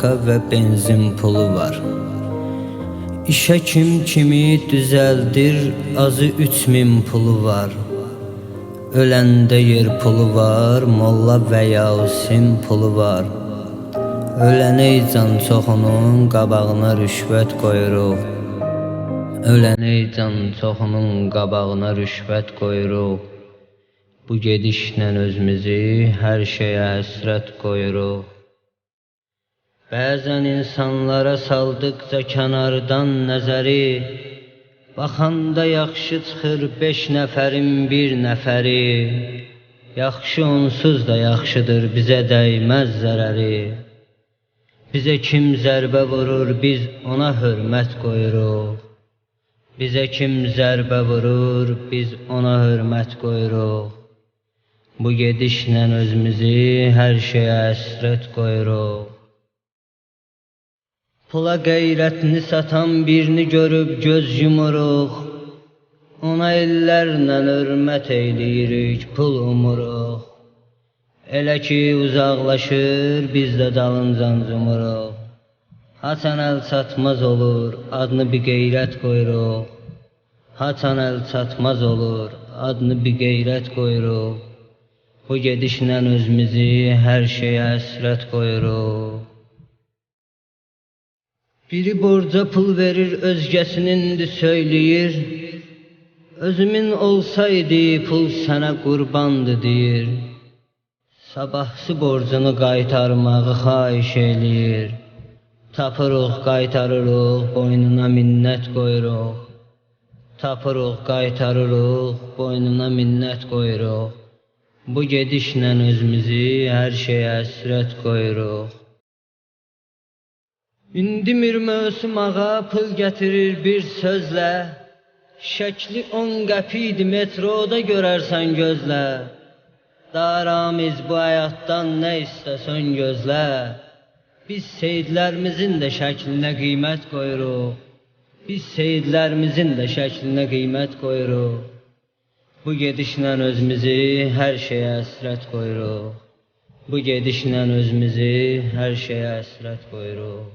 marka ve benzin pulu var. İşe kim kimi düzeldir, azı 3000 pulu var. Öləndə yer pulu var, molla və yasin pulu var. Ölənə can çoxunun qabağına rüşvət qoyuruq. Ölənə can çoxunun qabağına rüşvət qoyuruq. Bu gedişlə özümüzü hər şeyə həsrət qoyuruq. Bəzən insanlara saldıqca kənardan nəzəri Baxanda yaxşı çıxır 5 nəfərin bir nəfəri. Yaxşı onsuz da yaxşıdır bizə dəyməz zərəri. Bizə kim zərbə vurur biz ona hörmət qoyuruq. Bizə kim zərbə vurur biz ona hörmət qoyuruq. Bu gedişlə özümüzü hər şeyə həsrət qoyuruq Pula qeyrətini satan birini görüb göz yumuruq. Ona illərlə hörmət eyləyirik, pul umuruq. Elə ki uzaqlaşır, biz də dalıncan cumuruq. Haçan əl çatmaz olur, adını bir qeyrət qoyuruq. Haçan əl çatmaz olur, adını bir qeyrət qoyuruq. Bu gedişlə özümüzü hər şeyə həsrət qoyuruq. Biri borca pul verir, özgəsinindir söyləyir. Özümün olsaydı pul sənə qurbandı deyir. Sabahsı borcunu qaytarmağı xahiş eləyir. Tapırıq, qaytarırıq, boynuna minnət qoyuruq. Tapırıq, qaytarırıq, boynuna minnət qoyuruq. Bu gedişlə özümüzü hər şeyə həsrət qoyuruq. İndi Mir Mösüm ağa pul gətirir bir sözlə. Şəkli 10 qəpiydi metroda görərsən gözlə. Daramiz bu həyatdan nə istəsən gözlə. Biz seyidlərimizin də şəklinə qiymət qoyuruq. Biz seyidlərimizin də şəklinə qiymət qoyuruq. Bu gedişlə özümüzü hər şeyə həsrət qoyuruq. Bu gedişlə özümüzü hər şeyə həsrət qoyuruq